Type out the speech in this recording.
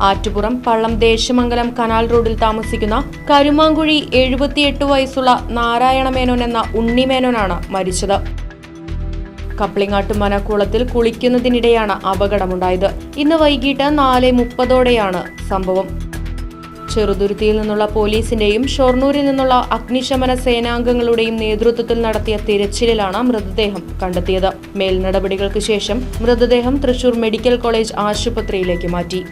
Attupuram Pallam Desamangalam canal റോഡിൽ താമസിക്കുന്ന കരുമാങ്കുഴി എഴുപത്തിയെട്ട് വയസ്സുള്ള നാരായണ മേനോൻ എന്ന ഉണ്ണിമേനോനാണ് മരിച്ചത്. കപ്ലിങ്ങാട്ട് മനക്കുളത്തിൽ കുളിക്കുന്നതിനിടെയാണ് അപകടമുണ്ടായത്. ഇന്ന് വൈകിട്ട് നാല് മുപ്പതോടെയാണ് സംഭവം. ചെറുതുരുത്തിയിൽ നിന്നുള്ള പോലീസിന്റെയും ഷൊർണൂരിൽ നിന്നുള്ള അഗ്നിശമന സേനാംഗങ്ങളുടെയും നേതൃത്വത്തിൽ നടത്തിയ തിരച്ചിലിലാണ് മൃതദേഹം കണ്ടെത്തിയത്. മേൽനടപടികൾക്ക് ശേഷം മൃതദേഹം തൃശൂർ മെഡിക്കൽ കോളേജ് ആശുപത്രിയിലേക്ക് മാറ്റി.